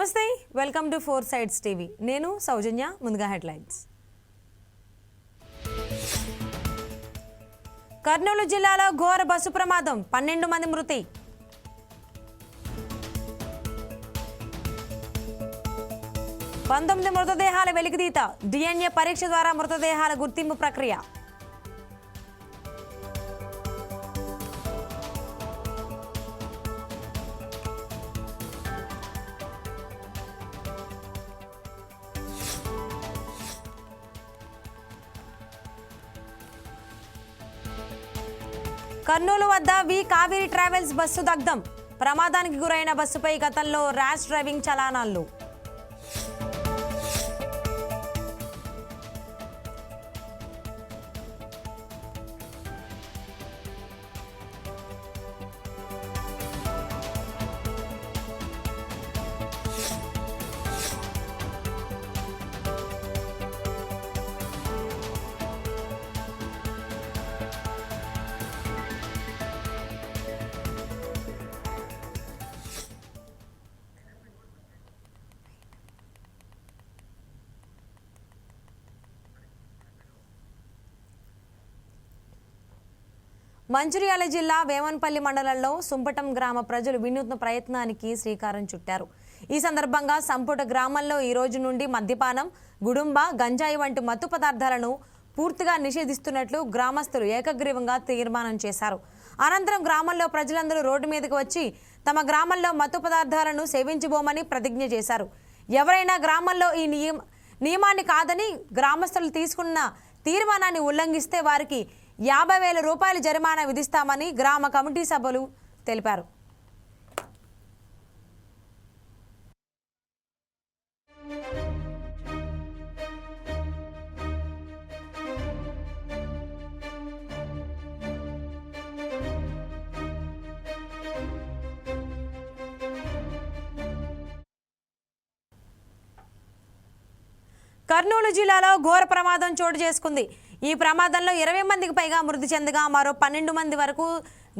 నమస్తే welcome to four sides TV. నేను సౌజన్య ముందుగా హెడ్లైన్స్. కర్నూలు జిల్లాలో ఘోర బస్సు ప్రమాదం పన్నెండు మంది మృతి. పంతొమ్మిది మృతదేహాల వెలికితీత డిఎన్ఏ పరీక్ష ద్వారా మృతదేహాల గుర్తింపు ప్రక్రియ. కర్నూలు వద్ద వి కావేరి ట్రావెల్స్ బస్సు దగ్ధం. ప్రమాదానికి గురైన బస్సుపై గతంలో ర్యాష్ డ్రైవింగ్ చలానాలు మంచిర్యాల జిల్లా వేమన్పల్లి మండలంలో సుంపటం గ్రామ ప్రజలు వినూత్న ప్రయత్నానికి శ్రీకారం చుట్టారు. ఈ సందర్భంగా సంపుట గ్రామంలో ఈ రోజు నుండి మద్యపానం గుడుంబ గంజాయి వంటి మత్తు పదార్థాలను పూర్తిగా నిషేధిస్తున్నట్లు గ్రామస్తులు ఏకగ్రీవంగా తీర్మానం చేశారు. అనంతరం గ్రామంలో ప్రజలందరూ రోడ్డు మీదకు వచ్చి తమ గ్రామంలో మత్తు పదార్థాలను సేవించబోమని ప్రతిజ్ఞ చేశారు. ఎవరైనా గ్రామంలో ఈ నియమ నియమాన్ని కాదని గ్రామస్తులు తీసుకున్న తీర్మానాన్ని ఉల్లంఘిస్తే వారికి యాభై వేల రూపాయల జరిమానా విధిస్తామని గ్రామ కమిటీ సభ్యులు తెలిపారు. కర్నూలు జిల్లాలో ఘోర ప్రమాదం చోటు చేసుకుంది. ఈ ప్రమాదంలో ఇరవై మందికి పైగా మృతి చెందగా మరో పన్నెండు మంది వరకు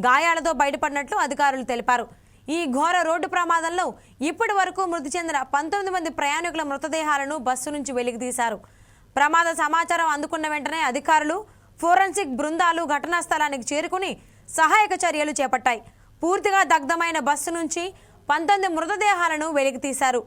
గాయాలతో బయటపడినట్లు అధికారులు తెలిపారు. ఈ ఘోర రోడ్డు ప్రమాదంలో ఇప్పటి వరకు మృతి చెందిన పంతొమ్మిది మంది ప్రయాణికుల మృతదేహాలను బస్సు నుంచి వెలికితీశారు. ప్రమాద సమాచారం అందుకున్న వెంటనే అధికారులు ఫోరెన్సిక్ బృందాలు ఘటనా స్థలానికి చేరుకుని సహాయక చర్యలు చేపట్టాయి. పూర్తిగా దగ్ధమైన బస్సు నుంచి పంతొమ్మిది మృతదేహాలను వెలికితీశారు.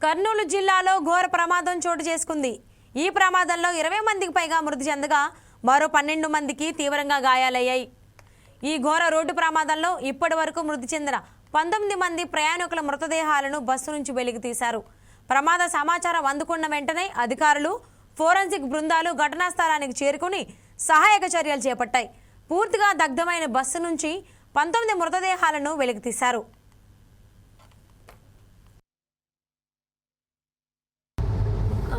కర్నూలు జిల్లాలో ఘోర ప్రమాదం చోటు చేసుకుంది. ఈ ప్రమాదంలో ఇరవై మందికి పైగా మృతి చెందగా మరో పన్నెండు మందికి తీవ్రంగా గాయాలయ్యాయి. ఈ ఘోర రోడ్డు ప్రమాదంలో ఇప్పటి వరకు మృతి చెందిన పంతొమ్మిది మంది ప్రయాణికుల మృతదేహాలను బస్సు నుంచి వెలికి తీశారు. ప్రమాద సమాచారం అందుకున్న వెంటనే అధికారులు ఫోరెన్సిక్ బృందాలు ఘటనా స్థలానికి చేరుకుని సహాయక చర్యలు చేపట్టాయి. పూర్తిగా దగ్ధమైన బస్సు నుంచి పంతొమ్మిది మృతదేహాలను వెలికితీశారు ఆ,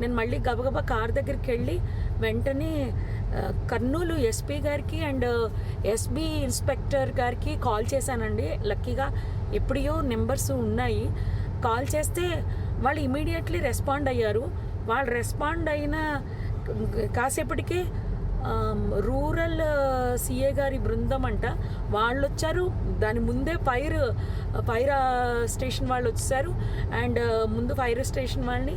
నేను మళ్ళీ గబగబా కార్ దగ్గరికి వెళ్ళి వెంటనే కర్నూలు ఎస్పీ గారికి అండ్ ఎస్బీ ఇన్స్పెక్టర్ గారికి కాల్ చేశానండి. లక్కీగా ఎప్పుడో నెంబర్స్ ఉన్నాయి. కాల్ చేస్తే వాళ్ళు ఇమీడియట్లీ రెస్పాండ్ అయ్యారు. వాళ్ళు రెస్పాండ్ అయిన కాసేపటికి రూరల్ సిఏ గారి బృందం అంట వాళ్ళు వచ్చారు దాని ముందే ఫైర్ ఫైర్ స్టేషన్ వాళ్ళు వచ్చేసారు అండ్ ముందు ఫైర్ స్టేషన్ వాళ్ళని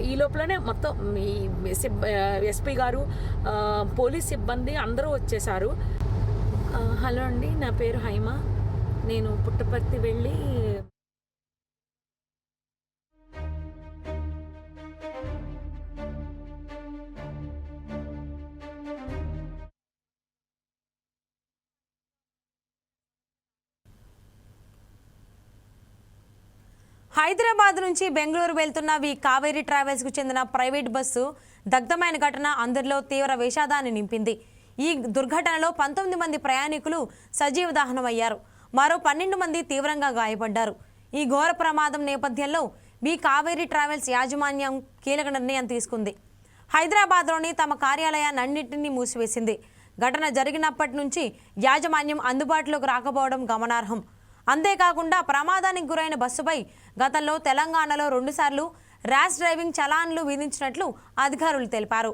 ఈ లోపలనే మొత్తం ఈ ఎస్పీ గారు పోలీస్ సిబ్బంది అందరూ వచ్చేసారు. హలో అండి నా పేరు హైమ. నేను పుట్టపర్తి వెళ్ళి హైదరాబాద్ నుంచి బెంగళూరు వెళ్తున్న వి కావేరీ ట్రావెల్స్కు చెందిన ప్రైవేట్ బస్సు దగ్ధమైన ఘటన అందరిలో తీవ్ర విషాదాన్ని నింపింది. ఈ దుర్ఘటనలో పంతొమ్మిది మంది ప్రయాణికులు సజీవ దహనమయ్యారు. మరో పన్నెండు మంది తీవ్రంగా గాయపడ్డారు. ఈ ఘోర ప్రమాదం నేపథ్యంలో వి కావేరీ ట్రావెల్స్ యాజమాన్యం కీలక నిర్ణయం తీసుకుంది. హైదరాబాద్లోని తమ కార్యాలయాన్నింటినీ మూసివేసింది. ఘటన జరిగినప్పటి నుంచి యాజమాన్యం అందుబాటులోకి రాకపోవడం గమనార్హం. అంతేకాకుండా ప్రమాదానికి గురైన బస్సుపై గతంలో తెలంగాణలో రెండుసార్లు ర్యాష్ డ్రైవింగ్ చలాన్లు విధించినట్లు అధికారులు తెలిపారు.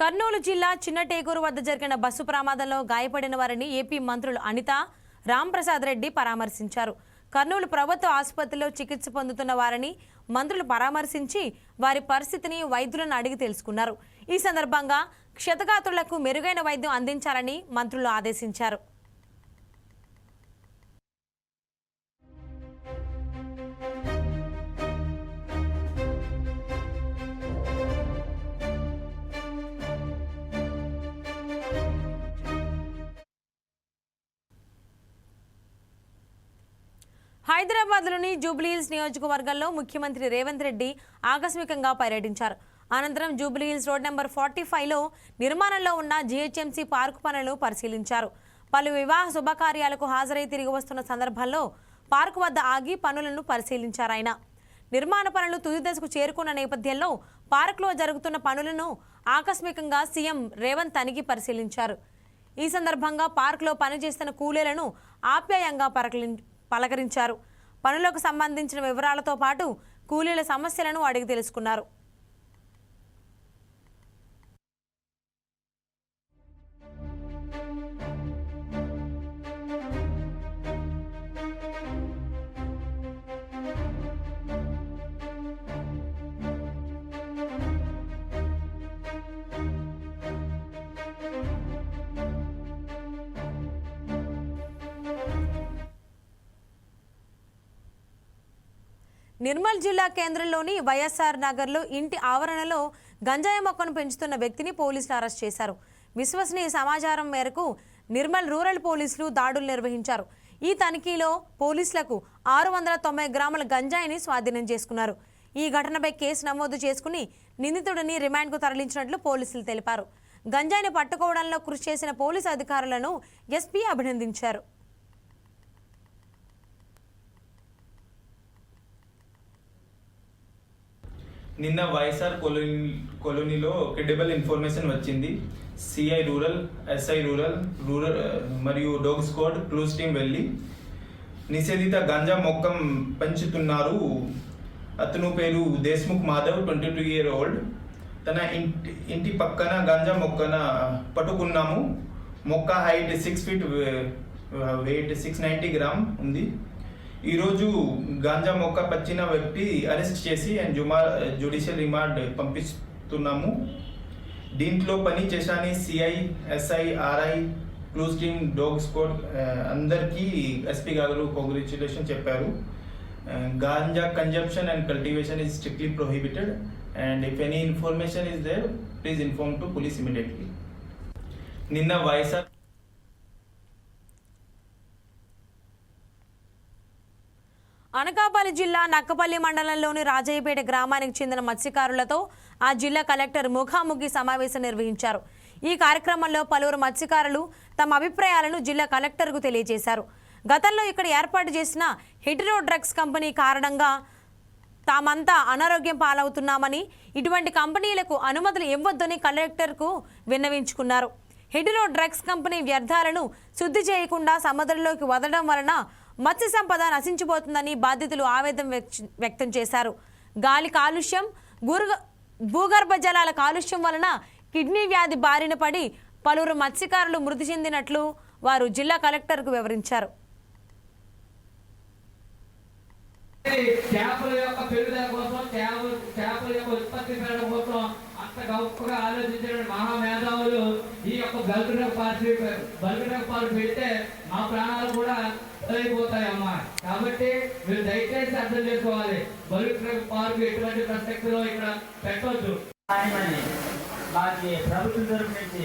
కర్నూలు జిల్లా చిన్నటేగూరు వద్ద జరిగిన బస్సు ప్రమాదంలో గాయపడిన వారిని ఏపీ మంత్రులు అనిత రాంప్రసాద్ రెడ్డి పరామర్శించారు. కర్నూలు ప్రభుత్వ ఆసుపత్రిలో చికిత్స పొందుతున్న వారిని మంత్రులు పరామర్శించి వారి పరిస్థితిని వైద్యులను అడిగి తెలుసుకున్నారు. ఈ సందర్భంగా క్షతగాత్రులకు మెరుగైన వైద్యం అందించాలని మంత్రులు ఆదేశించారు. హైదరాబాద్లోని జూబ్లీహిల్స్ నియోజకవర్గంలో ముఖ్యమంత్రి రేవంత్ రెడ్డి ఆకస్మికంగా పర్యటించారు. అనంతరం జూబ్లీహిల్స్ రోడ్ నెంబర్ ఫార్టీ ఫైవ్లో నిర్మాణంలో ఉన్న జీహెచ్ఎంసీ పార్కు పనులను పరిశీలించారు. పలు వివాహ శుభకార్యాలకు హాజరై తిరిగి వస్తున్న సందర్భంలో పార్కు వద్ద ఆగి పనులను పరిశీలించారు ఆయన. నిర్మాణ పనులు తుది దశకు చేరుకున్న నేపథ్యంలో పార్కులో జరుగుతున్న పనులను ఆకస్మికంగా సీఎం రేవంత్ తనిఖీ పరిశీలించారు. ఈ సందర్భంగా పార్కులో పనిచేస్తున్న కూలీలను ఆప్యాయంగా పరకలిం- పలకరించారు. పనులకు సంబంధించిన వివరాలతో పాటు కూలీల సమస్యలను అడిగి తెలుసుకున్నారు. నిర్మల్ జిల్లా కేంద్రంలోని వైఎస్ఆర్ నగర్లో ఇంటి ఆవరణలో గంజాయి మొక్కను పెంచుతున్న వ్యక్తిని పోలీసులు అరెస్ట్ చేశారు. విశ్వసనీయ సమాచారం మేరకు నిర్మల్ రూరల్ పోలీసులు దాడులు నిర్వహించారు. ఈ తనిఖీలో పోలీసులకు ఆరు వందల తొంభై గ్రాముల గంజాయిని స్వాధీనం చేసుకున్నారు. ఈ ఘటనపై కేసు నమోదు చేసుకుని నిందితుడిని రిమాండ్కు తరలించినట్లు పోలీసులు తెలిపారు. గంజాయిని పట్టుకోవడంలో కృషి చేసిన పోలీసు అధికారులను ఎస్పీ అభినందించారు. నిన్న వైఎస్ఆర్ కాలనీ కాలనీలో క్రెడిబుల్ ఇన్ఫర్మేషన్ వచ్చింది. CI rural SI rural rural మరియు డోగ్ స్క్వాడ్ క్లూస్ టీం వెళ్ళి నిషేధిత గంజా మొక్కం పెంచుతున్నారు. అతను పేరు Deshmukh Madhav twenty two year old తన ఇంటి ఇంటి పక్కన గంజా మొక్కన పట్టుకున్నాము. మొక్క height six feet weight six ninety gram ఉంది. ఈరోజు గాంజా మొక్క పచ్చిన వ్యక్తి అరెస్ట్ చేసి అండ్ జుమా జ్యుడిషియల్ రిమాండ్ పంపిస్తున్నాము. దీంట్లో పని చేశాని CI SI RI clues team dog squad అందరికీ ఎస్పీ గారు కాంగ్రాచులేషన్ చెప్పారు. Ganja consumption and cultivation is strictly prohibited and if any information is there please inform to police immediately. నిన్న YSR Anakapalli జిల్లా నక్కపల్లి మండలంలోని రాజయ్యపేట గ్రామానికి చెందిన మత్స్యకారులతో ఆ జిల్లా కలెక్టర్ ముఖాముఖి సమావేశం నిర్వహించారు. ఈ కార్యక్రమంలో పలువురు మత్స్యకారులు తమ అభిప్రాయాలను జిల్లా కలెక్టర్కు తెలియజేశారు. గతంలో ఇక్కడ ఏర్పాటు చేసిన హెటిరో డ్రగ్స్ కంపెనీ కారణంగా తామంతా అనారోగ్యం పాలవుతున్నామని ఇటువంటి కంపెనీలకు అనుమతులు ఇవ్వొద్దని కలెక్టర్కు విన్నవించుకున్నారు. హెటిరో డ్రగ్స్ కంపెనీ వ్యర్థాలను శుద్ధి చేయకుండా సముద్రంలోకి వదలడం వలన మత్స్య సంపద నశించిపోతుందని బాధితులు ఆవేదన వ్యక్తం చేశారు. గాలి కాలుష్యం భూగర్భ జలాల కాలుష్యం వలన కిడ్నీ వ్యాధి బారిన పడి పలువురు మత్స్యకారులు మృతి చెందినట్లు వారు జిల్లా కలెక్టర్కు వివరించారు. చేపల యొక్క పెరుగుదల కోసం చేపల యొక్క ఉత్పత్తి పెరగడం కోసం గొప్పగా ఆలోచించిన మహామేధావులు ఈ యొక్క బల్కనకు డ్రగ్ పార్టీ బల్క్ డ్రగ్ పెడితే మా ప్రాణాలు కూడా అయిపోతాయి అమ్మా కాబట్టి మీరు దయచేసి అర్థం చేసుకోవాలి. బల్కనకు డ్రగ్ ఎటువంటి ప్రసక్తిలో ఇక్కడ పెట్టవచ్చు మాకు ప్రభుత్వం తరపు నుంచి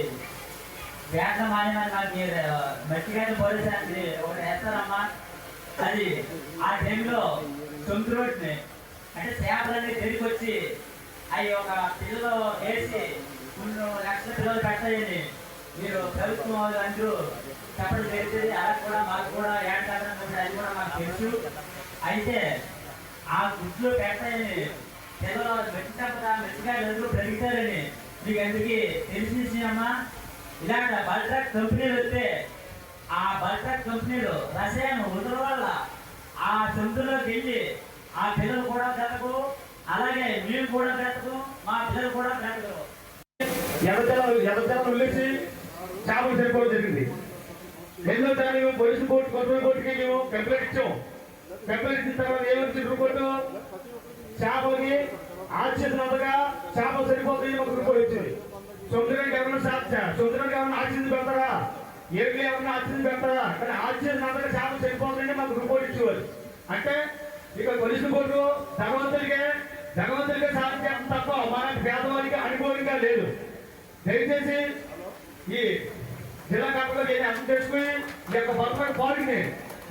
వేట మాన్యమని మాకు మట్టిగాని పోలీసానికి ఒకటి వేస్తారమ్మా. అది ఆ టైంలో తొమ్మిది రోడ్ని అంటే చేపలన్నీ తిరిగి వచ్చి అవి ఒక పిల్లలు వేసి కొన్ని లక్షల పిల్లలు పెట్టాయని మీరు ప్రభుత్వం వాళ్ళు అంటూ చెప్పడం జరిగింది. అలా కూడా మాకు కూడా ఏడాది అది కూడా మాకు తెలుసు. అయితే ఆ గుడ్లు పెట్టాయని పిల్లలు మెట్టినప్పుడు మెట్టిగా ఎదురు పెరుగుతారని మీకు అందుకే తెలిసి విషయమ్మా ఇలాంటి బల్ట్రాక్ కంపెనీలు వస్తే ఆ బల్ట్రాక్ కంపెనీలు రసాయనం వదుల వల్ల ఆ సొంతలోకి వెళ్ళి ఆ పిల్లలు కూడా బ్రతకు అలాగే మేము కూడా బ్రతకు మా పిల్లలు కూడా బ్రతకు ఎర్రజలం ఎర్రజలం వదిలేసి చేపలు సరిపోవడం జరిగింది. రెండో తరం మేము పోలీసు కోర్టు కొత్త కోర్టుకి మేము కంప్లైంట్ ఇచ్చాం కంప్లైంట్ ఇచ్చిన తర్వాత ఏమని కోర్టు చేపలకి ఆక్సిజన్ చేపలు సరిపోతాయి మాకు రిపోర్ట్ వచ్చింది. సముద్రానికి ఎవరైనా సాధ్య సముద్రానికి ఎవరైనా ఆక్సిజన్ పెడతారా? ఏరికి ఎవరైనా ఆక్సిజన్ పెడతారా? కానీ ఆక్సిజన్ అందగా చేపలు సరిపోతాయని మాకు రిపోర్ట్ ఇచ్చేవారు అంటే ఇక పోలీసు కోర్టు భగవంతుడికే భగవంతుడికే సాధించడం తప్ప మనకి పేదవాడికి అనుభవంగా లేదు. దయచేసి ఈ జిల్లా కలెక్టర్ ఏది అర్థం చేసుకుని ఈ యొక్క పర్ఫెక్ట్ పాలసీని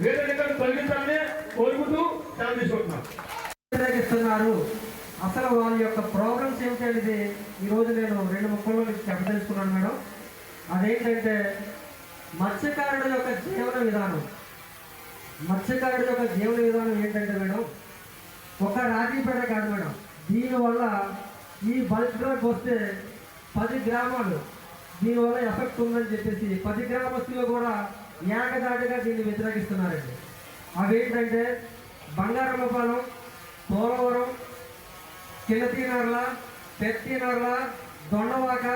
వేరే దగ్గర తొలగించాలని కోరుకుంటూ సెలవు తీసుకుంటున్నాం. ఇస్తున్నారు. అసలు వాళ్ళ యొక్క ప్రోగ్రామ్స్ ఏమిటి అనేది ఈరోజు నేను రెండు ముక్కల్లో మీకు చెప్పదలుచుకున్నాను మేడం. అదేంటంటే మత్స్యకారుడు యొక్క జీవన విధానం. మత్స్యకారుడు యొక్క జీవన విధానం ఏంటంటే మేడం ఒక రాజీపేట కాదు మేడం. దీనివల్ల ఈ బల్క్ డ్రగ్ వస్తే పది గ్రామాలు. దీనివల్ల ఎఫెక్ట్ ఉందని చెప్పేసి పది గ్రామస్తులు కూడా ఏకదాటిగా దీన్ని వ్యతిరేకిస్తున్నారండి. అవేంటంటే బంగారమ్మపాలెం పోలవరం కిలతీనర్ల పెత్తినర్ల దొండవాక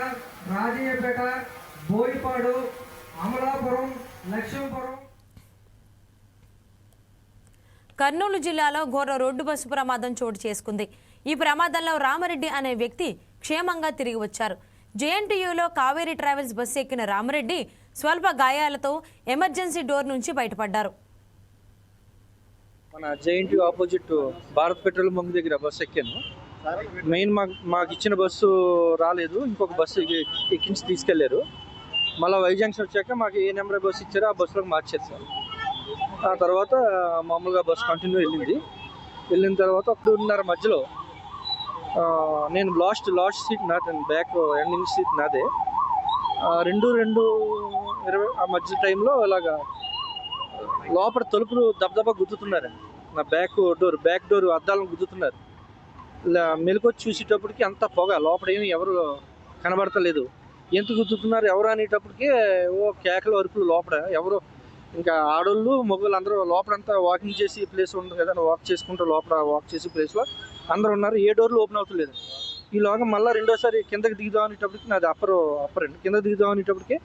రాజయ్యపేట బోయిపాడు అమలాపురం లక్ష్మీపురం కర్నూలు జిల్లాలో ఘోర రోడ్డు బస్సు ప్రమాదం చోటు చేసుకుంది. ఈ ప్రమాదంలో రామరెడ్డి అనే వ్యక్తి క్షేమంగా తిరిగి వచ్చారు. జేఎన్టీయూలో కావేరీ ట్రావెల్స్ బస్సు ఎక్కిన రామరెడ్డి స్వల్ప గాయాలతో ఎమర్జెన్సీ డోర్ నుంచి బయటపడ్డారు. మన JNT opposite Bharat petrol bunk దగ్గర బస్సు ఎక్కాను. మెయిన్ మాకు మాకు ఇచ్చిన బస్సు రాలేదు. ఇంకొక బస్సు ఎక్కించి తీసుకెళ్ళారు. మళ్ళీ వైజాంక్షన్ వచ్చాక మాకు ఏ నెంబర్ బస్సు ఇచ్చారో ఆ బస్సులోకి మార్చేస్తారు ఆ తర్వాత మామూలుగా బస్సు కంటిన్యూ వెళ్ళింది. వెళ్ళిన తర్వాత ఒకటిన్నర మధ్యలో నేను లాస్ట్ లాస్ట్ సీట్ నాది బ్యాక్ ఎండింగ్ సీట్ నాదే. రెండు రెండు ఇరవై ఆ మధ్య టైంలో ఇలాగా లోపల తలుపులు దబదబా గుద్దుతున్నారండి నా బ్యాక్ డోర్ బ్యాక్ డోర్ అద్దాలను గుద్దుతున్నారు. ఇలా మెలకొచ్చి చూసేటప్పటికి అంత పొగ లోపల ఏమి ఎవరు కనబడతలేదు. ఎంత గుద్దుతున్నారు? ఎవరు అనేటప్పటికి ఓ కేకల అరుపులు లోపల ఎవరు ఇంకా ఆడోళ్ళు మొగ్గులు అందరూ లోపలంతా వాకింగ్ చేసి ప్లేస్ ఉండదు కదా వాక్ చేసుకుంటూ లోపల వాక్ చేసి ప్లేస్లో అందరు ఉన్నారు. ఏ డోర్లు ఓపెన్ అవుతలేదు ఈలోగా మళ్ళీ రెండోసారి కిందకి దిగుదాం అనేటప్పటికి నాది అప్పర్ అప్పర్ అండి కింద దిగుదాం అనేటప్పటికి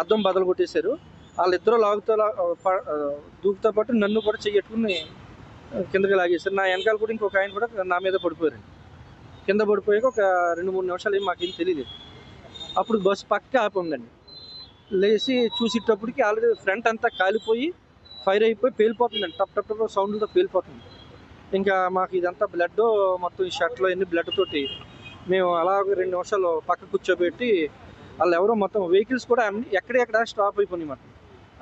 అద్దం బదలు కొట్టేశారు. వాళ్ళిద్దరూ లాగుతో దూకుతో పాటు నన్ను కూడా చెయ్యట్టుకుని కిందకి లాగేశారు. నా వెనకాల కూడా ఇంకొక ఆయన కూడా నా మీద పడిపోయారు కింద పడిపోయాక ఒక రెండు మూడు నిమిషాలు ఏం మాకేం తెలియదు అప్పుడు బస్సు పక్క ఆపి ఉందండి. లేచి చూసేటప్పటికి ఆల్రెడీ ఫ్రంట్ అంతా కాలిపోయి ఫైర్ అయిపోయి పేలిపోతుందండి. టప్ టప్ టప్ సౌండ్తో పేలిపోతుంది. ఇంకా మాకు ఇదంతా బ్లడ్ మొత్తం ఈ షర్ట్లో ఎన్ని బ్లడ్ తోటి మేము అలా రెండు నిమిషాలు పక్క కూర్చోబెట్టి వాళ్ళు ఎవరో మొత్తం వెహికల్స్ కూడా అన్ని ఎక్కడెక్కడ స్టాప్ అయిపోయినాయి మాట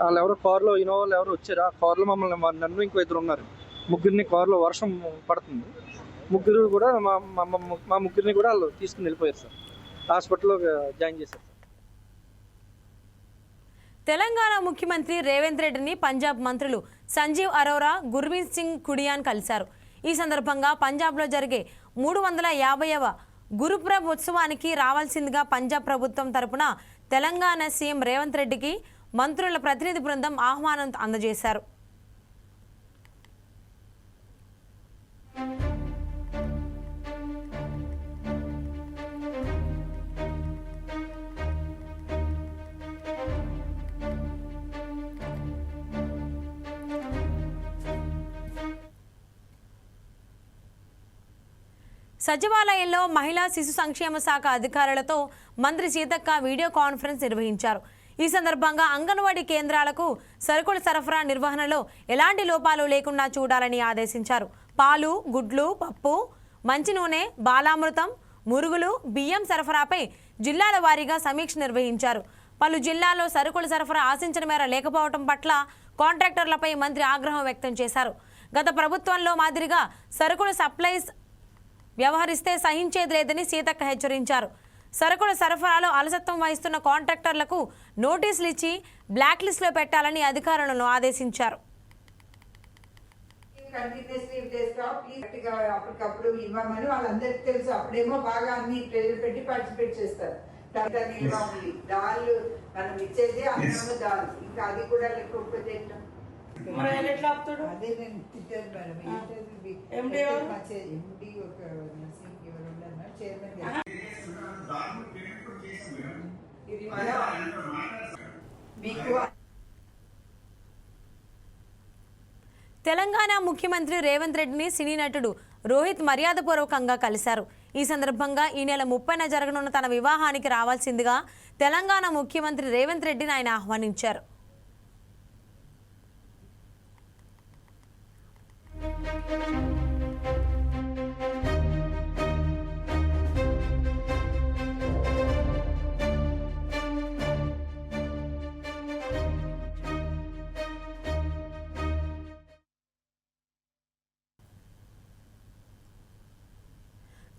వాళ్ళు ఎవరో కార్లో ఇన్నోవాళ్ళు ఎవరో వచ్చారు? ఆ కార్లో మమ్మల్ని నన్ను ఇంకో ఇద్దరు ఉన్నారు. ముగ్గురిని కార్లో వర్షం పడుతుంది. ముగ్గురు కూడా మా మా ముగ్గురిని కూడా వాళ్ళు తీసుకుని వెళ్ళిపోయారు సార్. హాస్పిటల్లో జాయిన్ uh, చేశారు. తెలంగాణ ముఖ్యమంత్రి రేవంత్ రెడ్డిని పంజాబ్ మంత్రులు సంజీవ్ అరోరా గుర్మీత్ సింగ్ కుడియాన్ కలిశారు. ఈ సందర్భంగా పంజాబ్లో జరిగే మూడు వందల యాభైవ గురుప్రభ్ ఉత్సవానికి రావాల్సిందిగా పంజాబ్ ప్రభుత్వం తరపున తెలంగాణ సీఎం రేవంత్ రెడ్డికి మంత్రుల ప్రతినిధి బృందం ఆహ్వానం అందజేశారు. సచివాలయంలో మహిళా శిశు సంక్షేమ శాఖ అధికారులతో మంత్రి సీతక్క వీడియో కాన్ఫరెన్స్ నిర్వహించారు. ఈ సందర్భంగా అంగన్వాడీ కేంద్రాలకు సరుకుల సరఫరా నిర్వహణలో ఎలాంటి లోపాలు లేకుండా చూడాలని ఆదేశించారు. పాలు గుడ్లు పప్పు మంచి నూనె బాలామృతం మురుగులు బియ్యం సరఫరాపై జిల్లాల వారీగా సమీక్ష నిర్వహించారు. పలు జిల్లాల్లో సరుకుల సరఫరా ఆశించిన మేర లేకపోవడం పట్ల కాంట్రాక్టర్లపై మంత్రి ఆగ్రహం వ్యక్తం చేశారు. గత ప్రభుత్వంలో మాదిరిగా సరుకుల సప్లైస్ వ్యవహరిస్తే సహించేది లేదని సీతక్క హెచ్చరించారు. సరుకుల సరఫరాలో అలసత్వం వహిస్తున్న కాంట్రాక్టర్లకు నోటీసులు ఇచ్చి బ్లాక్ లిస్టులో పెట్టాలని అధికారులను ఆదేశించారు. కంటిన్యూస్లీ చేస్తా ప్లీజ్ గట్టిగా అప్పటికప్పుడు ఇవ్వమని వాళ్ళందరికీ తెలుసు. అప్పుడేమో బాగా అన్ని ప్రెజర్ పెట్టి పార్టిసిపేట్ చేస్తారు. తర్వాత నిల్వ ఉంది. దాల్ మనం ఇచ్చేది అన్నము దాల్ ఇంకా అది కూడా లేకపోతే ఎట్లా? అదే నేను తిట్టాను మేడం. ఒక నర్సింగ్ ఎవరు ఉన్నారు చైర్మన్ మీకు తెలంగాణ ముఖ్యమంత్రి రేవంత్ రెడ్డిని సినీ నటుడు రోహిత్ మర్యాదపూర్వకంగా కలిశారు. ఈ సందర్భంగా ఈ నెల ముప్పైన జరగనున్న తన వివాహానికి రావాల్సిందిగా తెలంగాణ ముఖ్యమంత్రి రేవంత్ రెడ్డిని ఆయన ఆహ్వానించారు.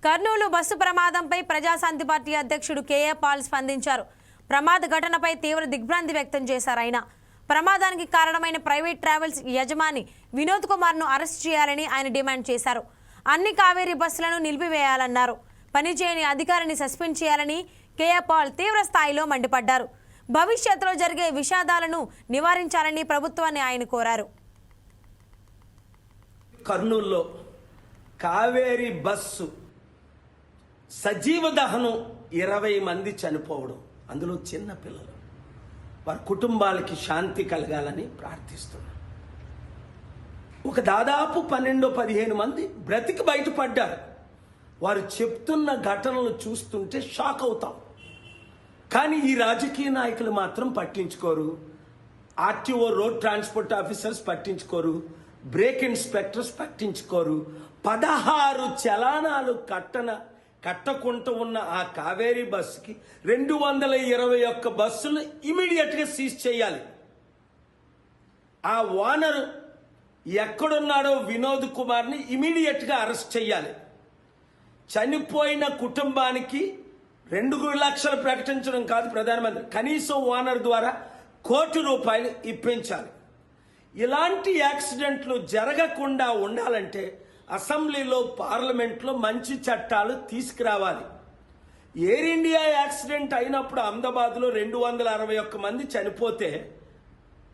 కర్నూలు బస్సు ప్రమాదంపై ప్రజాశాంతి పార్టీ అధ్యక్షుడు కేఏ పాల్ స్పందించారు. ప్రమాద ఘటనపై తీవ్ర దిగ్భ్రాంతి వ్యక్తం చేశారు ఆయన. ప్రమాదానికి కారణమైన ప్రైవేట్ ట్రావెల్స్ యజమాని వినోద్ కుమార్ను అరెస్ట్ చేయాలని ఆయన డిమాండ్ చేశారు. అన్ని కావేరీ బస్సులను నిలిపివేయాలన్నారు. పనిచేయని అధికారిని సస్పెండ్ చేయాలని కేఏ పాల్ తీవ్ర స్థాయిలో మండిపడ్డారు. భవిష్యత్తులో జరిగే విషాదాలను నివారించాలని ప్రభుత్వాన్ని ఆయన కోరారు. కర్నూల్లో కావేరీ బస్సు సజీవ దహనం ఇరవై మంది చనిపోవడం అందులో చిన్న పిల్లలు. వారి కుటుంబాలకి శాంతి కలగాలని ప్రార్థిస్తున్నాను ఒక దాదాపు పన్నెండు పదిహేను మంది బ్రతికి బయటపడ్డారు. వారు చెప్తున్న ఘటనలు చూస్తుంటే షాక్ అవుతాం. కానీ ఈ రాజకీయ నాయకులు మాత్రం పట్టించుకోరు. ఆర్టీఓ రోడ్ ట్రాన్స్పోర్ట్ ఆఫీసర్స్ పట్టించుకోరు. బ్రేక్ ఇన్స్పెక్టర్స్ పట్టించుకోరు. పదహారు చలానాలు కట్టన కట్టకుండా ఉన్న ఆ కావేరీ బస్సుకి రెండు వందల ఇరవై ఒక్క బస్సులు ఇమీడియట్గా సీజ్ చేయాలి. ఆ ఓనరు ఎక్కడున్నాడో వినోద్ కుమార్ని ఇమీడియట్గా అరెస్ట్ చేయాలి. చనిపోయిన కుటుంబానికి రెండు లక్షలు ప్రకటించడం కాదు ప్రధానమంత్రి కనీసం ఓనర్ ద్వారా కోటి రూపాయలు ఇప్పించాలి. ఇలాంటి యాక్సిడెంట్లు జరగకుండా ఉండాలంటే అసెంబ్లీలో పార్లమెంట్లో మంచి చట్టాలు తీసుకురావాలి. ఎయిర్ ఇండియా యాక్సిడెంట్ అయినప్పుడు అహ్మదాబాద్లో రెండు వందల అరవై ఒక్క మంది చనిపోతే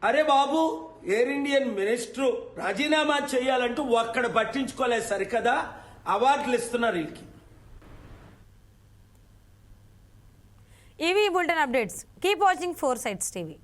అరే బాబు ఎయిర్ ఇండియన్ మినిస్టర్ రాజీనామా చేయాలంటూ ఒక్కడ పట్టించుకోలేదు సరికదా? అవార్డులు ఇస్తున్నారు వీళ్ళకి. ఇవి bulletin updates. Keep watching four sides TV.